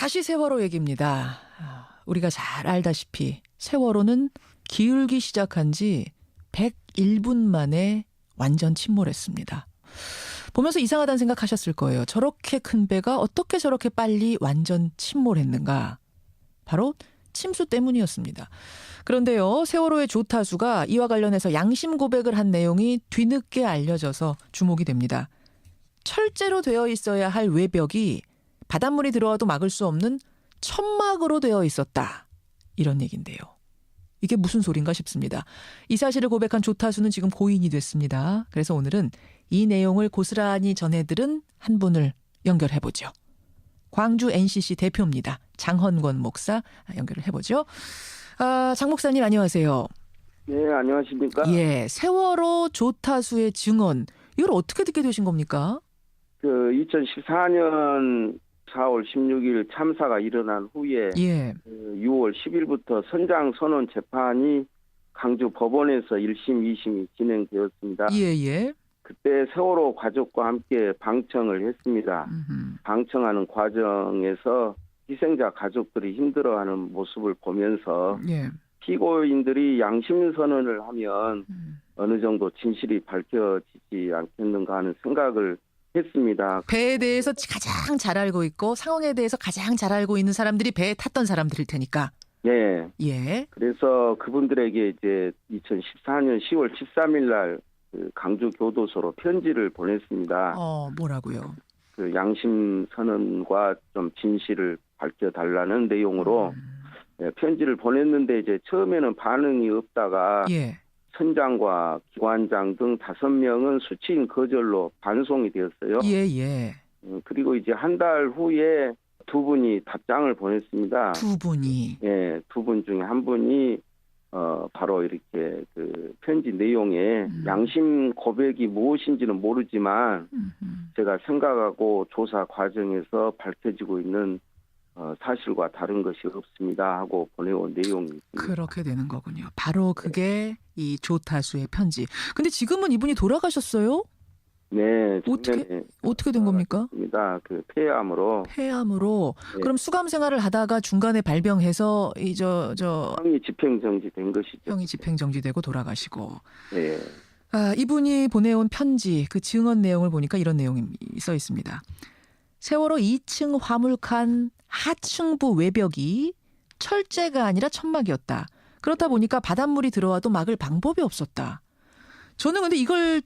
다시 세월호 얘기입니다. 아, 우리가 잘 알다시피 세월호는 기울기 시작한 지 101분 만에 완전 침몰했습니다. 보면서 이상하다는 생각하셨을 거예요. 저렇게 큰 배가 어떻게 저렇게 빨리 완전 침몰했는가? 바로 침수 때문이었습니다. 그런데요, 세월호의 조타수가 이와 관련해서 양심 고백을 한 내용이 뒤늦게 알려져서 주목이 됩니다. 철제로 되어 있어야 할 외벽이 바닷물이 들어와도 막을 수 없는 천막으로 되어 있었다. 이런 얘긴데요. 이게 무슨 소린가 싶습니다. 이 사실을 고백한 조타수는 지금 고인이 됐습니다. 그래서 오늘은 이 내용을 고스란히 전해들은 한 분을 연결해보죠. 광주 NCC 대표입니다. 장헌권 목사 연결을 해보죠. 아, 장 목사님 안녕하세요. 네, 안녕하십니까? 예, 세월호 조타수의 증언 이걸 어떻게 듣게 되신 겁니까? 그 2014년 4월 16일 참사가 일어난 후에 예, 그 6월 10일부터 선장 선언 재판이 강주 법원에서 1심, 2심이 진행되었습니다. 예, 예. 그때 세월호 가족과 함께 방청을 했습니다. 음흠. 방청하는 과정에서 희생자 가족들이 힘들어하는 모습을 보면서 예. 피고인들이 양심 선언을 하면 음. 어느 정도 진실이 밝혀지지 않겠는가 하는 생각을 했습니다. 배에 대해서 가장 잘 알고 있고 상황에 대해서 가장 잘 알고 있는 사람들이 배에 탔던 사람들일 테니까. 예. 예. 그래서 그분들에게 이제 2014년 10월 13일 날 그 강주 교도소로 편지를 보냈습니다. 어, 뭐라고요? 그 양심 선언과 좀 진실을 밝혀 달라는 내용으로 음. 예, 편지를 보냈는데 이제 처음에는 반응이 없다가 예. 선장과 기관장 등 다섯 명은 수치인 거절로 반송이 되었어요. 예, 예. 음, 그리고 이제 한 달 후에 두 분이 답장을 보냈습니다. 두 분이 예, 두 분 중에 한 분이 어 바로 이렇게 그 편지 내용에 음. 양심 고백이 무엇인지는 모르지만 음흠. 제가 생각하고 조사 과정에서 밝혀지고 있는 어 사실과 다른 것이 없습니다 하고 보내온 내용이 있습니다. 그렇게 되는 거군요. 바로 그게 이 조타수의 편지. 근데 지금은 이분이 돌아가셨어요? 네, 어떻게- 어떻게 된 겁니까? 있습니다. 그 폐암으로 폐암으로 네. 그럼 수감 생활을 하다가 중간에 발병해서 이 저 저 형이 집행 정지된 것이죠. 형이 집행 정지되고 돌아가시고 네. 아, 이분이 보내온 편지 그 증언 내용을 보니까 이런 내용이 써 있습니다. 세월호 2층 화물칸 하층부 외벽이 철제가 아니라 천막이었다. 그렇다 보니까 바닷물이 들어와도 막을 방법이 없었다. 저는 근데 이걸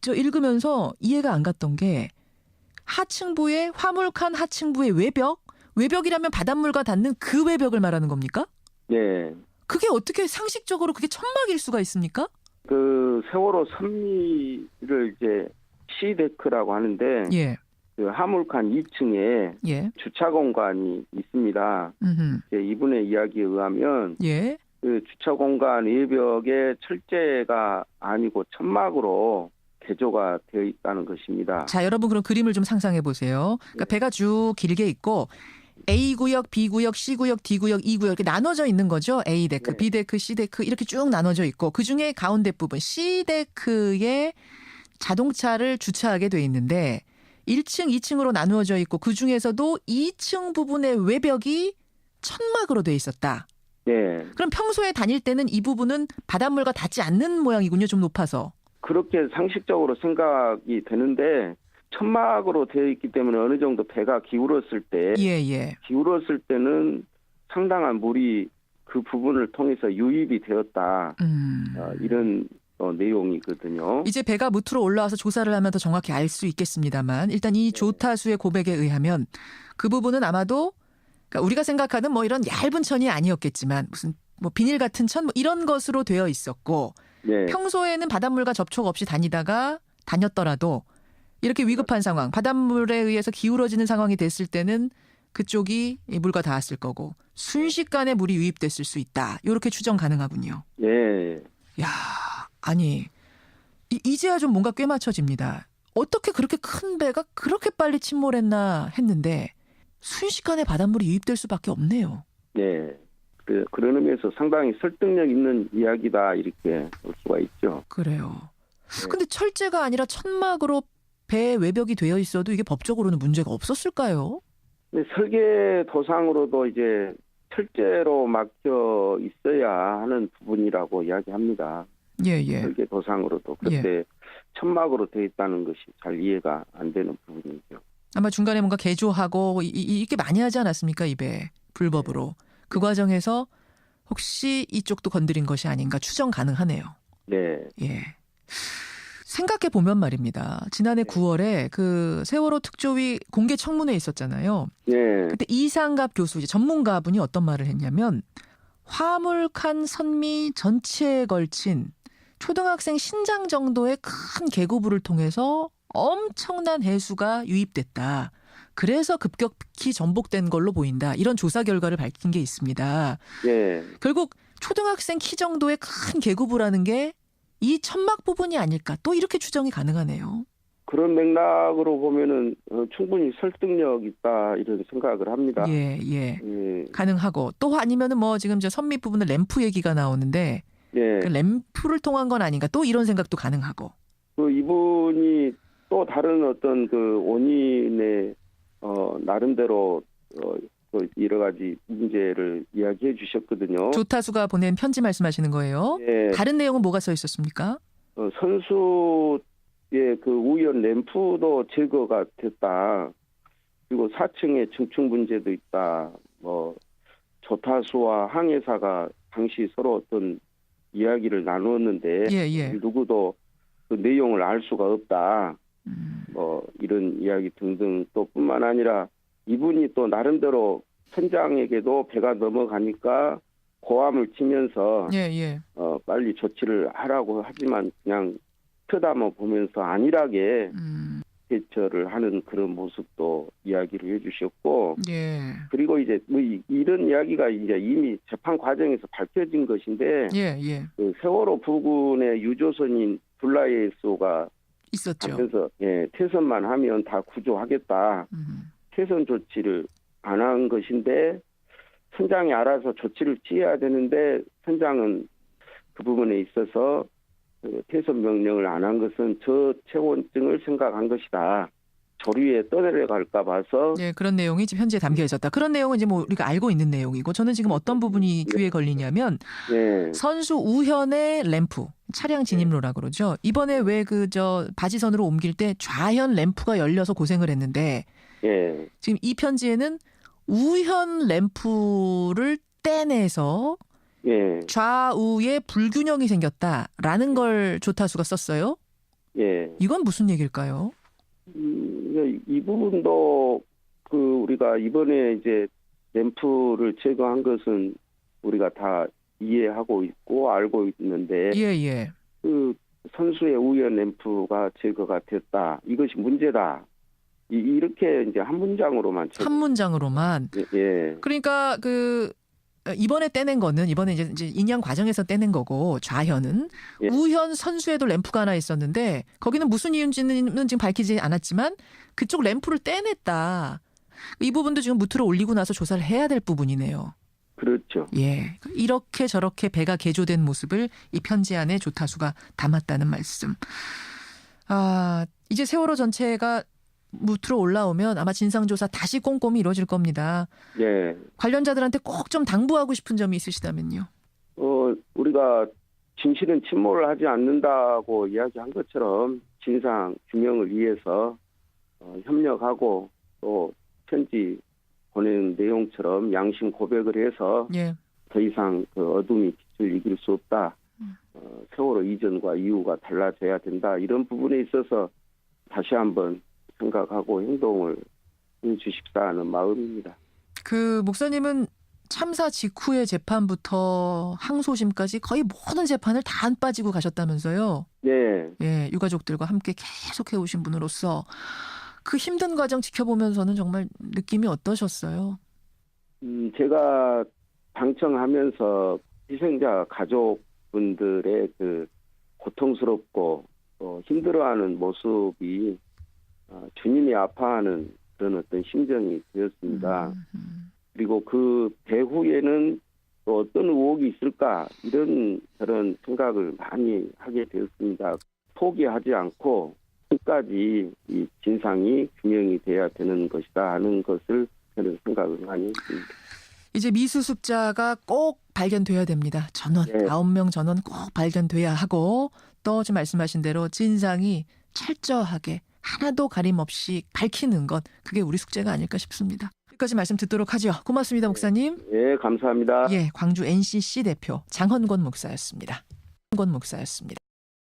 저 읽으면서 이해가 안 갔던 게 하층부의 화물칸 하층부의 외벽 외벽이라면 바닷물과 닿는 그 외벽을 말하는 겁니까? 네. 그게 어떻게 상식적으로 그게 천막일 수가 있습니까? 그 세월호 선미를 이제 시데크라고 하는데 예, 그 화물칸 2층에 예, 주차 공간이 있습니다. 음, 이제 이분의 이야기에 의하면 예, 그 주차 공간 외벽에 철제가 아니고 천막으로 개조가 되어 있다는 것입니다. 자, 여러분 그럼 그림을 좀 상상해 보세요. 그러니까 네. 배가 쭉 길게 있고 A 구역, B 구역, C 구역, D 구역, E 구역 이렇게 나눠져 있는 거죠. A 데크, 네. B 데크, C 데크 이렇게 쭉 나눠져 있고 그 중에 가운데 부분 C 데크에 자동차를 주차하게 돼 있는데 1층, 2층으로 나누어져 있고 그 중에서도 2층 부분의 외벽이 천막으로 돼 있었다. 네. 그럼 평소에 다닐 때는 이 부분은 바닷물과 닿지 않는 모양이군요. 좀 높아서. 그렇게 상식적으로 생각이 되는데 천막으로 되어 있기 때문에 어느 정도 배가 기울었을 때 예, 예. 기울었을 때는 상당한 물이 그 부분을 통해서 유입이 되었다. 음. 어, 이런 어, 내용이거든요. 이제 배가 무트로 올라와서 조사를 하면 더 정확히 알 수 있겠습니다만 일단 이 조타수의 고백에 의하면 그 부분은 아마도 그러니까 우리가 생각하는 뭐 이런 얇은 천이 아니었겠지만 무슨 뭐 비닐 같은 천 뭐 이런 것으로 되어 있었고 네. 평소에는 바닷물과 접촉 없이 다니다가 다녔더라도 이렇게 위급한 상황 바닷물에 의해서 기울어지는 상황이 됐을 때는 그쪽이 이 물과 닿았을 거고 순식간에 물이 유입됐을 수 있다. 이렇게 추정 가능하군요. 예. 야, 아니 이- 이제야 좀 뭔가 꽤 맞춰집니다. 어떻게 그렇게 큰 배가 그렇게 빨리 침몰했나 했는데 순식간에 바닷물이 유입될 수밖에 없네요. 네. 그, 그런 의미에서 상당히 설득력 있는 이야기다 이렇게 볼 수가 있죠. 그래요. 네. 근데 철제가 아니라 천막으로 배 외벽이 되어 있어도 이게 법적으로는 문제가 없었을까요? 근데 설계 도상으로도 이제 철제로 막혀 있어야 하는 부분이라고 이야기합니다. 예, 예. 설계 도상으로도 그때 천막으로 되어 있다는 것이 잘 이해가 안 되는 부분이죠. 아마 중간에 뭔가 개조하고 이, 이, 이렇게 많이 하지 않았습니까? 입에 불법으로. 그 과정에서 혹시 이쪽도 건드린 것이 아닌가 추정 가능하네요. 네, 예. 생각해 보면 말입니다. 지난해 9월에 그 세월호 특조위 공개 청문회 있었잖아요. 네, 그때 이상갑 교수 이제 전문가분이 어떤 말을 했냐면 화물칸 선미 전체에 걸친 초등학생 신장 정도의 큰 계구부를 통해서 엄청난 해수가 유입됐다. 그래서 급격히 전복된 걸로 보인다. 이런 조사 결과를 밝힌 게 있습니다. 네, 결국 초등학생 키 정도의 큰 계구부라는 게 이 천막 부분이 아닐까. 또 이렇게 추정이 가능하네요. 그런 맥락으로 보면은 어, 충분히 설득력 있다 이런 생각을 합니다. 예, 예. 예, 가능하고 또 아니면은 뭐 지금 저 선미 부분에 램프 얘기가 나오는데 예. 그 램프를 통한 건 아닌가 또 이런 생각도 가능하고 그 이분이 또 다른 어떤 그 원인의 어 나름대로 어, 그 여러 가지 문제를 이야기해 주셨거든요. 조타수가 보낸 편지 말씀하시는 거예요. 예, 다른 내용은 뭐가 써 있었습니까? 어, 선수의 그 우연 램프도 제거가 됐다. 그리고 4층에 증축 문제도 있다. 뭐 조타수와 항해사가 당시 서로 어떤 이야기를 나누었는데 예, 예. 누구도 그 내용을 알 수가 없다. 음, 뭐 이런 이야기 등등 또 뿐만 아니라 이분이 또 나름대로 선장에게도 배가 넘어가니까 고함을 치면서 예, 예. 어 빨리 조치를 하라고 하지만 그냥 쳐다만 보면서 안일하게 음, 대처를 하는 그런 모습도 이야기를 해주셨고 예. 그리고 이제 뭐 이- 이런 이야기가 이제 이미 재판 과정에서 밝혀진 것인데 예, 예. 그 세월호 부근의 유조선인 블라이에소가 있었죠. 하면서 예, 퇴선만 하면 다 구조하겠다. 음, 퇴선 조치를 안 한 것인데 선장이 알아서 조치를 취해야 되는데 선장은 그 부분에 있어서 그 퇴선 명령을 안 한 것은 저체온증을 생각한 것이다. 조류에 떠내려갈까 봐서 예, 그런 내용이 지금 현지에 담겨 있었다. 그런 내용은 이제 뭐 우리가 알고 있는 내용이고 저는 지금 어떤 부분이 귀에 걸리냐면 예, 선수 우현의 램프 차량 진입로라 그러죠. 이번에 왜 그 저 바지선으로 옮길 때 좌현 램프가 열려서 고생을 했는데 예, 지금 이 편지에는 우현 램프를 떼내서 예, 좌우에 불균형이 생겼다라는 걸 조타수가 썼어요. 예. 이건 무슨 얘기일까요? 음, 이 부분도 그 우리가 이번에 이제 램프를 제거한 것은 우리가 다 이해하고 있고 알고 있는데 예, 예. 그 선수의 우연 램프가 제거가 됐다. 이것이 문제다. 이, 이렇게 이제 한 문장으로만 쳐- 한 문장으로만. 예, 예. 그러니까 그 이번에 떼낸 거는 이번에 이제, 이제 인양 과정에서 떼낸 거고 좌현은 예. 우현 선수에도 램프가 하나 있었는데 거기는 무슨 이유인지는 지금 밝히지 않았지만 그쪽 램프를 떼냈다. 이 부분도 지금 무트로 올리고 나서 조사를 해야 될 부분이네요. 그렇죠. 예. 이렇게 저렇게 배가 개조된 모습을 이 편지 안에 조타수가 담았다는 말씀. 아, 이제 세월호 전체가 무트로 올라오면 아마 진상조사 다시 꼼꼼히 이루어질 겁니다. 예. 관련자들한테 꼭 좀 당부하고 싶은 점이 있으시다면요. 어, 우리가 진실은 침몰을 하지 않는다고 이야기한 것처럼 진상 규명을 위해서 어, 협력하고 또 편지 보내는 내용처럼 양심 고백을 해서 예. 더 이상 그 어둠이 빛을 이길 수 없다. 음. 어, 세월호 이전과 이후가 달라져야 된다. 이런 부분에 있어서 다시 한번 생각하고 행동을 해 주십사 하는 마음입니다. 그 목사님은 참사 직후의 재판부터 항소심까지 거의 모든 재판을 다 안 빠지고 가셨다면서요. 네, 예, 유가족들과 함께 계속 해오신 분으로서 그 힘든 과정 지켜보면서는 정말 느낌이 어떠셨어요? 음, 제가 방청하면서 희생자 가족분들의 그 고통스럽고 또 힘들어하는 모습이 어, 주님이 아파하는 그런 어떤 심정이 되었습니다. 음, 음. 그리고 그 배후에는 또 어떤 의혹이 있을까 이런 그런 생각을 많이 하게 되었습니다. 포기하지 않고 끝까지 이 진상이 규명이 돼야 되는 것이다 하는 것을 그런 생각을 많이 했습니다. 이제 미수습자가 꼭 발견돼야 됩니다. 전원 네. 아홉 명 전원 꼭 발견돼야 하고 또 지금 말씀하신 대로 진상이 철저하게 하나도 가림 없이 밝히는 것 그게 우리 숙제가 아닐까 싶습니다. 여기까지 말씀 듣도록 하죠. 고맙습니다, 목사님. 예, 감사합니다. 예, 광주 NCC 대표 장헌권 목사였습니다. 권 목사였습니다.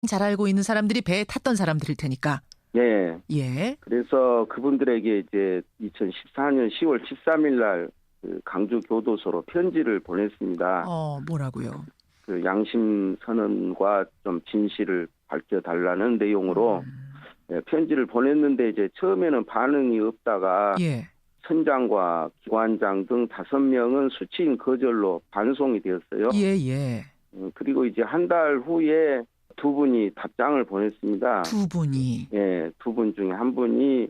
잘 알고 있는 사람들이 배에 탔던 사람들일 테니까. 예. 예. 그래서 그분들에게 이제 2014년 10월 13일 날 그 강주 교도소로 편지를 보냈습니다. 어, 뭐라고요? 그 양심 선언과 좀 진실을 밝혀 달라는 내용으로 음, 예, 편지를 보냈는데 이제 처음에는 반응이 없다가 예. 선장과 기관장 등 다섯 명은 수치인 거절로 반송이 되었어요. 예, 예. 음, 그리고 이제 한 달 후에 두 분이 답장을 보냈습니다. 두 분이 예, 두 분 중에 한 분이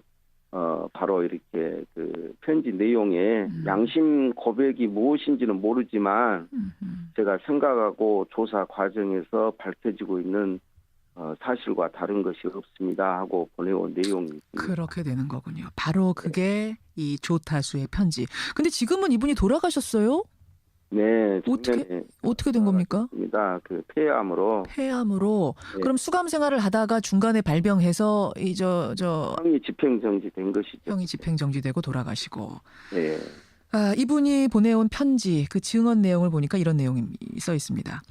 어 바로 이렇게 그 편지 내용에 음. 양심 고백이 무엇인지는 모르지만 음, 음. 제가 생각하고 조사 과정에서 밝혀지고 있는 어, 사실과 다른 것이 없습니다 하고 보내온 내용이 있습니다. 그렇게 되는 거군요. 바로 그게 이 조타수의 편지. 근데 지금은 이분이 돌아가셨어요? 네, 어떻게? 어떻게 된 겁니까? 있습니다. 그 폐암으로 폐암으로 네. 그럼 수감 생활을 하다가 중간에 발병해서 이 저 저 형이 집행 정지된 것이죠. 형이 집행 정지되고 돌아가시고 네, 아, 이분이 보내온 편지 그 증언 내용을 보니까 이런 내용이 써 있습니다.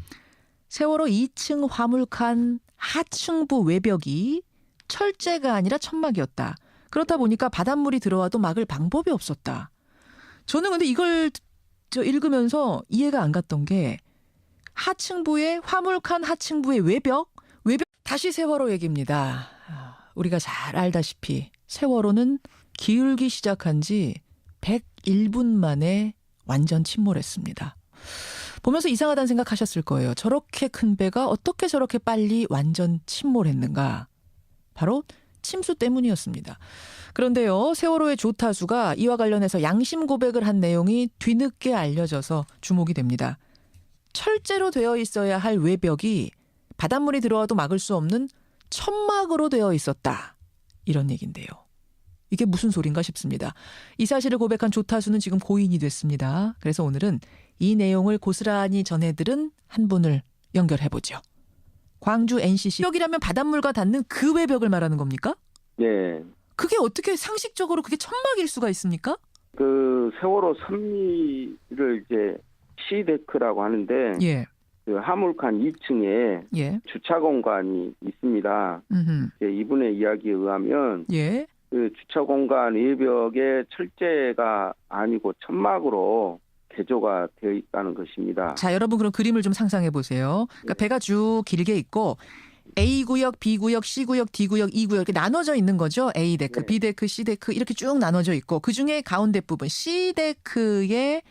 세월호 2층 화물칸 하층부 외벽이 철제가 아니라 천막이었다. 그렇다 보니까 바닷물이 들어와도 막을 방법이 없었다. 저는 근데 이걸 저 읽으면서 이해가 안 갔던 게 하층부의 화물칸 하층부의 외벽 외벽 다시 세월호 얘기입니다. 아, 우리가 잘 알다시피 세월호는 기울기 시작한 지 101분 만에 완전 침몰했습니다. 보면서 이상하다는 생각하셨을 거예요. 저렇게 큰 배가 어떻게 저렇게 빨리 완전 침몰했는가? 바로 침수 때문이었습니다. 그런데요, 세월호의 조타수가 이와 관련해서 양심 고백을 한 내용이 뒤늦게 알려져서 주목이 됩니다. 철제로 되어 있어야 할 외벽이 바닷물이 들어와도 막을 수 없는 천막으로 되어 있었다. 이런 얘긴데요. 이게 무슨 소린가 싶습니다. 이 사실을 고백한 조타수는 지금 고인이 됐습니다. 그래서 오늘은 이 내용을 고스란히 전해들은 한 분을 연결해보죠. 광주 NCC 벽이라면 바닷물과 닿는 그 외벽을 말하는 겁니까? 네. 그게 어떻게 상식적으로 그게 천막일 수가 있습니까? 그 세월호 선미를 이제 시데크라고 하는데 예, 그 화물칸 2층에 예, 주차 공간이 있습니다. 음, 이제 이분의 이야기에 의하면 예, 그 주차 공간 외벽에 철제가 아니고 천막으로 개조가 되어 있다는 것입니다. 자, 여러분 그럼 그림을 좀 상상해 보세요. 그러니까 배가 쭉 길게 있고 A 구역, B 구역, C 구역, D 구역, E 구역 이렇게 나눠져 있는 거죠. A 데크, 네. B 데크, C 데크 이렇게 쭉 나눠져 있고 그 중에 가운데 부분 C 데크에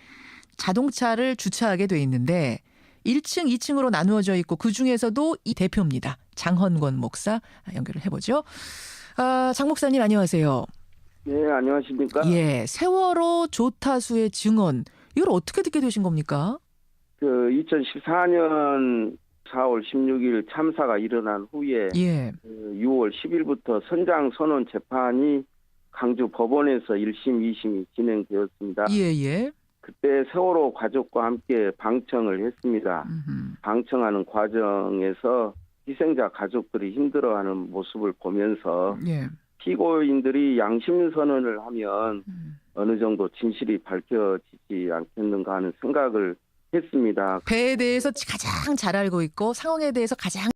자동차를 주차하게 돼 있는데 1층, 2층으로 나누어져 있고 그 중에서도 이 대표입니다. 장헌권 목사 연결을 해보죠. 아, 장 목사님 안녕하세요. 네, 안녕하십니까? 예, 세월호 조타수의 증언 이걸 어떻게 듣게 되신 겁니까? 그 2014년 4월 16일 참사가 일어난 후에 예, 그 6월 10일부터 선장 선언 재판이 강주 법원에서 1심, 2심이 진행되었습니다. 예, 예. 그때 세월호 가족과 함께 방청을 했습니다. 음흠. 방청하는 과정에서 희생자 가족들이 힘들어하는 모습을 보면서 예. 피고인들이 양심 선언을 하면 음. 어느 정도 진실이 밝혀지지 않겠는가 하는 생각을 했습니다. 배에 대해서 가장 잘 알고 있고 상황에 대해서 가장